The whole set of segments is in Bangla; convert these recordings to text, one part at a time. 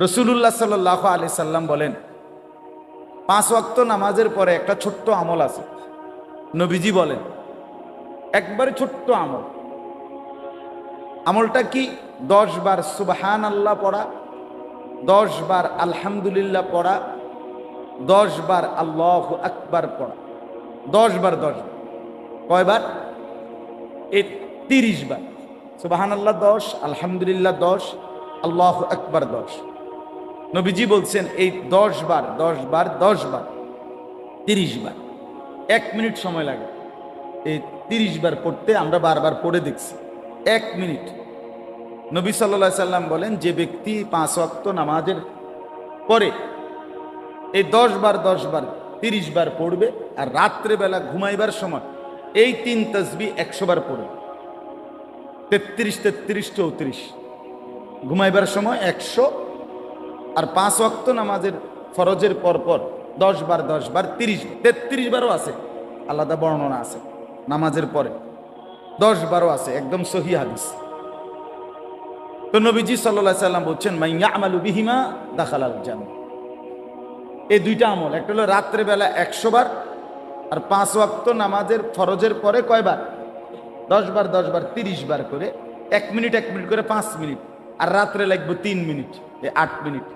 রসুল্লাহ সাল্লাহ আলি সাল্লাম বলেন, পাঁচ ওয়াক্ত নামাজের পরে একটা ছোট্ট আমল আছে। নবীজি বলেন, একবারে ছোট্ট আমল। আমলটা কি? দশ বার সুবাহান আল্লাহ পড়া, দশ বার আলহামদুলিল্লাহ পড়া, দশ বার আল্লাহ আকবার পড়া। দশ বার দশ বার। কয়বার? এ তিরিশ বার। সুবাহান আল্লাহ দশ, আলহামদুলিল্লাহ দশ, আল্লাহ আকবার দশ। নবীজি বলছেন, এই দশ বার দশ বার দশ বার, তিরিশ বার, এক মিনিট সময় লাগে। এই তিরিশ বার পড়তে আমরা বারবার পড়ে দেখছি। এক মিনিট। নবী সাল্লা সাল্লাম বলেন, যে ব্যক্তি পাঁচ অক্ত নামাজের পরে এই দশ বার দশ বার, তিরিশ বার পড়বে আর রাত্রেবেলা ঘুমাইবার সময় এই তিন তসবি একশো বার পড়বে তেত্রিশ তেত্রিশ, চৌত্রিশ, ঘুমাইবার সময় একশো আর পাঁচ অক্ত নামাজের ফরজের পর পর দশ বার দশ বার, তিরিশ তেত্রিশ বারও আছে। আলাদা বর্ণনা আছে নামাজের পরে। দশ বারও আছে, একদম সহি হাদিস। তো নবীজি সাল্লাহ সাল্লাম বলছেন, মাইয়া আমালু বিহিমা দাখালাল জান এই দুইটা আমল, একটা হলো রাত্রেবেলা একশো বার, আর পাঁচ ওয়াক্ত নামাজের ফরজের পরে কয়বার দশ বার দশ বার, তিরিশ বার করে, এক মিনিট এক মিনিট করে পাঁচ মিনিট, আর রাত্রে লাগবে তিন মিনিট আট মিনিট।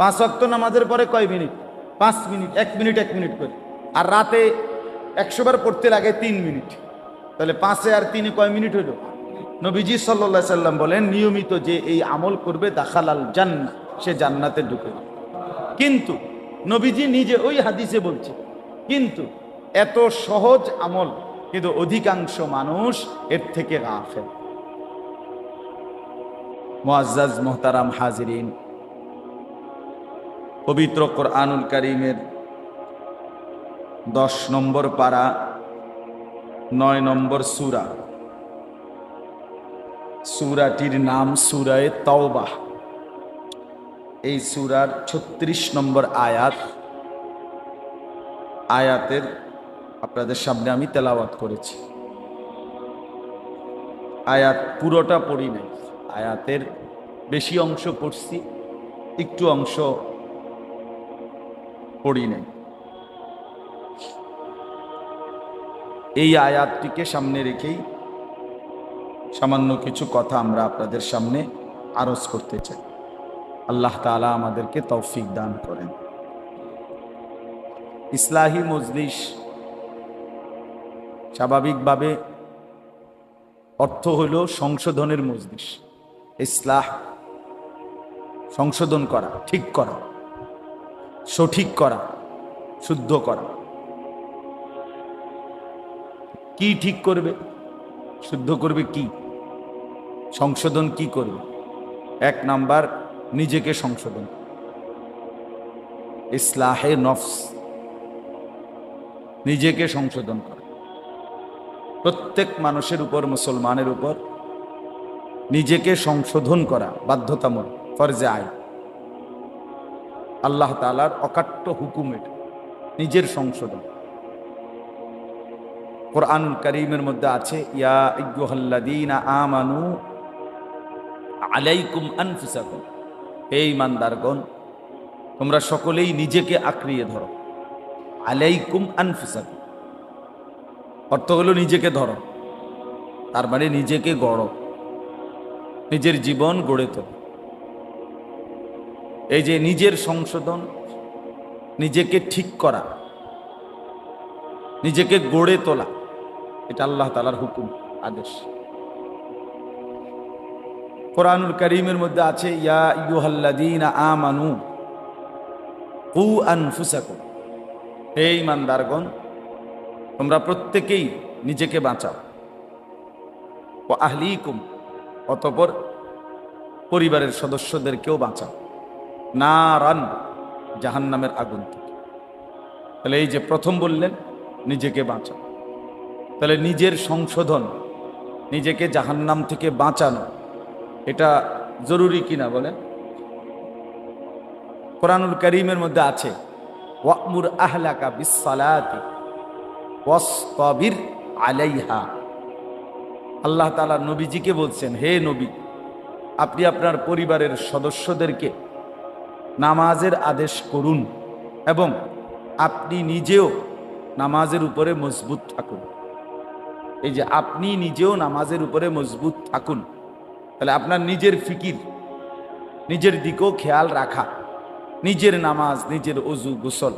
পাঁচ ওয়াক্ত নামাজের পরে কয় মিনিট? পাঁচ মিনিট, এক মিনিট এক মিনিট করে। আর রাতে একশো বার পড়তে লাগে তিন মিনিট। তাহলে পাঁচে আর তিনে কয় মিনিট হইল? নবীজি সাল্লা সাল্লাম বলেন, নিয়মিত যে এই আমল করবে দাখালাল জান্না সে জান্নাতে ঢুকে কিন্তু নবীজি নিজে ওই হাদিসে বলছে, কিন্তু এত সহজ আমল, কিন্তু অধিকাংশ মানুষ এর থেকে গাফেল। মোয়াজ্জাজ মোহতারাম, হাজিরিন পবিত্র কোরআনুল করিমের দশ নম্বর পারা, নয় নম্বর সুরা। সুরাটির নাম সুরায় তওবাহ এই সুরার ছত্রিশ নম্বর আয়াত। আয়াতের আপনাদের সামনে আমি তেলাওয়াত করেছি। আয়াত পুরোটা পড়ি নাই। আয়াতের বেশি অংশ পড়ছি, একটু অংশ পড়ি নাই। এই আয়াতটিকে সামনে রেখেই সামান্য কিছু কথা আমরা আপনাদের সামনে আরজ করতে চাই। আল্লাহ তালা আমাদেরকে তৌফিক দান করেন। ইসলাহী মজলিস স্বাভাবিকভাবে অর্থ হইল সংশোধনের মজলিস। ইসলাহ, সংশোধন করা, ঠিক করা। সঠিক করা, শুদ্ধ করা। কি ঠিক করবে? শুদ্ধ করবে কি? সংশোধন কি করবে? এক নাম্বার, নিজেকে সংশোধন। ইসলাহে নফস। নিজেকে সংশোধন করা। প্রত্যেক মানুষের উপর, মুসলমানের উপর নিজেকে সংশোধন করা বাধ্যতামূলক, ফরজে আয় আল্লাহ তালার অকাট্য হুকুম এটা, নিজের সংশোধন। কোরআনুল করিমের মধ্যে আছে, ইয়া ইয়ুহাল্লাদিনা আমানু আলাইকুম আনফুসাকুম। এই মান্দারগণ তোমরা সকলেই নিজেকে আঁকড়িয়ে ধরো। আলাইকুম আনফুসাকুম। অর্থ হলো নিজেকে ধরো, তার মানে নিজেকে গড়ো, নিজের জীবন গড়ে তো এই যে নিজের সংশোধন, নিজেকে ঠিক করা, নিজেকে গড়ে তোলা, এটা আল্লাহ তালার হুকুম, আদেশ। কোরআনুল করিমের মধ্যে আছে, ইয়া ইউহাল্লাদিন আমানু কু আনফুসাকুম। হে ইমানদারগণ তোমরা প্রত্যেকেই নিজেকে বাঁচাও। ও আহলিকুম, অতপর পরিবারের সদস্যদেরকেও বাঁচাও। না রান জাহান্নামের আগুন থেকে। তাহলে এই যে প্রথম বললেন, নিজেকে বাঁচাও তাহলে নিজের সংশোধন, নিজেকে জাহান্নাম থেকে বাঁচানো, এটা জরুরি কিনা বলেন? কোরআনুল করিমের মধ্যে আছে, ওয়ামুর আহলাকা বিসালাতি ওয়াসতাবির আলাইহা। আল্লাহ তালা নবীজিকে বলছেন, হে নবী, আপনি আপনার পরিবারের সদস্যদেরকে নামাজের আদেশ করুন এবং আপনি নিজেও নামাজের উপরে মজবুত থাকুন। এই যে আপনি নিজেও নামাজের উপরে মজবুত থাকুন, তাহলে আপনার নিজের ফিকির, নিজের দিকেও খেয়াল রাখা, নিজের নামাজ, নিজের অজু গোসল,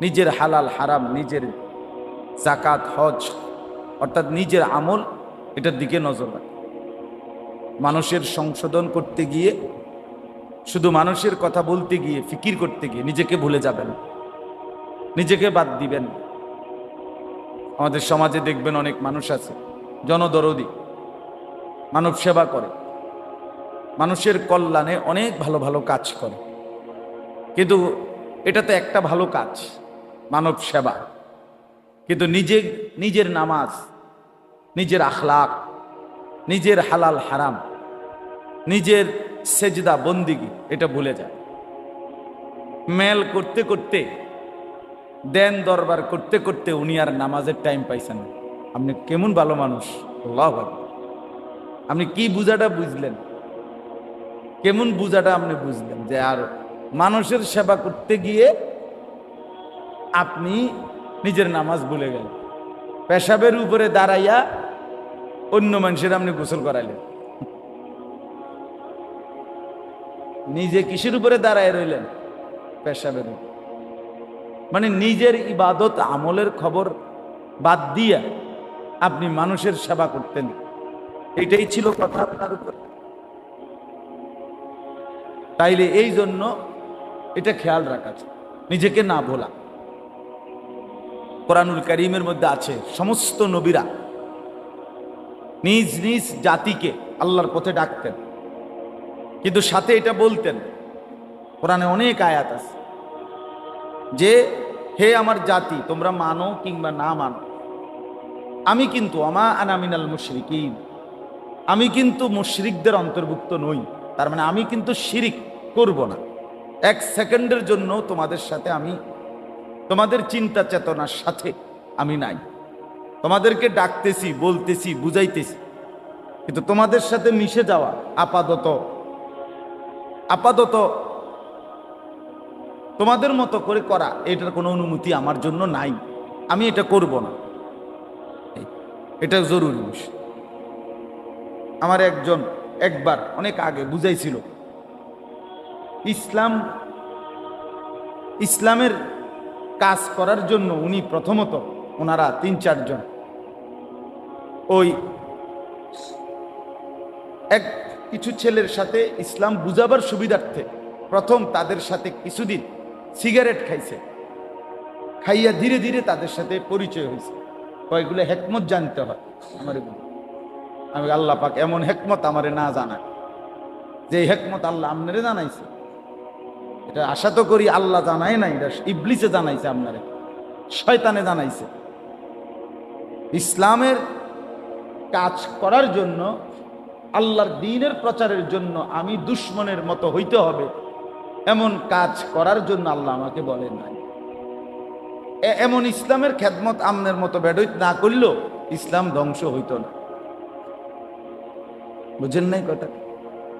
নিজের হালাল, হারাম, নিজের জাকাত হজ, অর্থাৎ নিজের আমল এটার দিকে নজর রাখা। মানুষের সংশোধন করতে গিয়ে শুধু মানুষের কথা বলতে গিয়ে, ফিকির করতে গিয়ে নিজেকে ভুলে যাবেন। নিজেকে বাদ দিবেন। আমাদের সমাজে দেখবেন অনেক মানুষ আছে, জনদরদি, মানব সেবা করে। মানুষের কল্যাণে অনেক ভালো ভালো কাজ করে। কিন্তু এটা তো একটা ভালো কাজ, মানব সেবা। কিন্তু নিজে, নিজের নামাজ, নিজের আখলাক নিজের হালাল হারাম, নিজের সেজদা বন্দিগি এটা ভুলে যায় মেল করতে করতে, দেন দরবার করতে করতে উনি আর নামাজের টাইম পাইছেন আপনি কেমন ভালো মানুষ, আল্লাহ আপনি কি বুঝাটা বুঝলেন? কেমন বুঝাটা আপনি বুঝলেন যে আর মানুষের সেবা করতে গিয়ে আপনি নিজের নামাজ ভুলে গেলেন। পেশাবের উপরে দাঁড়াইয়া অন্য মানুষের আপনি গোসল করাইলেন। নিজে কিসের উপরে দাঁড়ায় রইলেন? পেশাবের। মানে নিজের ইবাদত, আমলের খবর বাদ দিয়া আপনি মানুষের সেবা করতেন। এটাই ছিল কথা আপনার উপর। তাইলে এই জন্য এটা খেয়াল রাখা। নিজেকে না ভোলা। কোরআনুল করিমের মধ্যে আছে, সমস্ত নবীরা নিজ নিজ জাতিকে আল্লাহর পথে ডাকতেন। কিন্তু সাথে এটা বলতেন, কোরআনে অনেক আয়াত আছে, যে, হে আমার জাতি, তোমরা মানো কিংবা না মানো, আমি কিন্তু আমা আনামিনাল মুশরিকিন, আমি কিন্তু মুশরিকদের অন্তর্ভুক্ত নই, তার মানে আমি কিন্তু শিরিক করব না। এক সেকেন্ডের জন্য তোমাদের সাথে আমি, তোমাদের চিন্তা চেতনার সাথে আমি নাই। তোমাদেরকে ডাকতেছি, বলতেছি, বুঝাইতেছি, কিন্তু তোমাদের সাথে মিশে যাওয়া আপাতত আপাতত তোমাদের মতো করে করা, এটার কোনো অনুমতি আমার জন্য নাই। আমি এটা করব না। এটা জরুরি আমার একজন একবার অনেক আগে বুঝাইছিল, ইসলাম, ইসলামের কাজ করার জন্য উনি প্রথমত ওনারা তিন চারজন। ওই এক কিছু ছেলের সাথে ইসলাম বুঝাবার সুবিধার্থে প্রথম তাদের সাথে কিছুদিন সিগারেট খাইছে। খাইয়া ধীরে ধীরে তাদের সাথে পরিচয় হয়েছে। কয়েকগুলো হেকমত জানতে হয়। আমার আমি আল্লাহ পাক এমন হেকমত আমারে না জানায় যে হেকমত আল্লাহ আপনারে জানাইছে। এটা আশা তো করি আল্লাহ জানাই নাই, এটা ইবলিসে জানাইছে আপনারে। শয়তানে জানাইছে। ইসলামের কাজ করার জন্য আল্লাহর দিনের প্রচারের জন্য আমি দুশ্মনের মতো হইতে হবে। এমন কাজ করার জন্য আল্লাহ আমাকে বলেন নাই। এমন ইসলামের খেদমত আমনের মতো বেডইত না করলেও ইসলাম ধ্বংস হইত না। বুঝেন নাই কথা?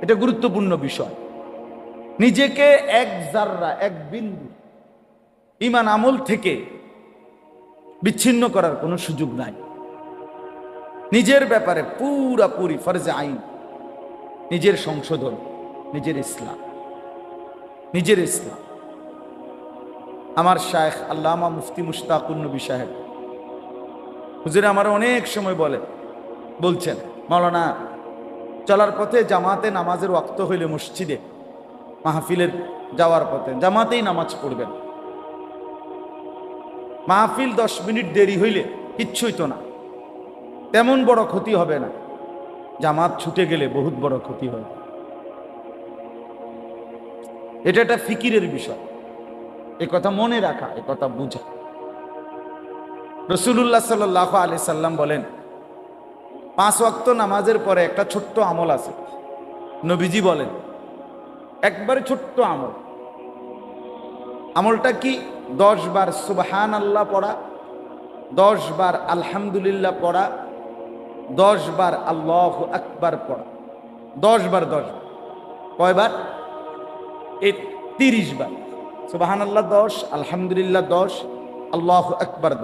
এটা গুরুত্বপূর্ণ বিষয়। নিজেকে এক জাররা, এক বিন্দু ইমান আমল থেকে বিচ্ছিন্ন করার কোনো সুযোগ নাই। নিজের ব্যাপারে পুরাপুরি ফরজে আইন। নিজের সংশোধন, নিজের ইসলাম নিজের ইসলাম। আমার শায়েখ আল্লামা মুফতি মুশতাকুর নবী সাহেব, হুজুর আমার অনেক সময় বলে, বলছেন, মাওলানা, চলার পথে জামাতে নামাজের ওয়াক্ত হইলে মসজিদে, মাহফিলের যাওয়ার পথে, জামাতেই নামাজ পড়বেন। মাহফিল দশ মিনিট দেরি হইলে কিচ্ছুই তো না। তেমন বড় ক্ষতি হবে না। জামাত ছুটে গেলে বহুত বড় ক্ষতি হবে। এটা একটা ফিকিরের বিষয়। এ কথা মনে রাখা, এ কথা বুঝা। রসুল্লাহ সাল আলি সাল্লাম বলেন, পাঁচ ওয়াক্ত নামাজের পরে একটা ছোট্ট আমল আছে। নবীজি বলেন, একবারে ছোট্ট আমল। আমলটা কি? দশ বার সুবহান আল্লাহ পড়া, দশ বার আলহামদুলিল্লাহ পড়া দশ বার আল্লাহ আকবার পড়া। দশ বার দশ বার। কয়বার এই তিরিশ বার। সুবাহান আল্লাহ দশ, আলহামদুলিল্লাহ দশ, আল্লাহ আকবার দশ।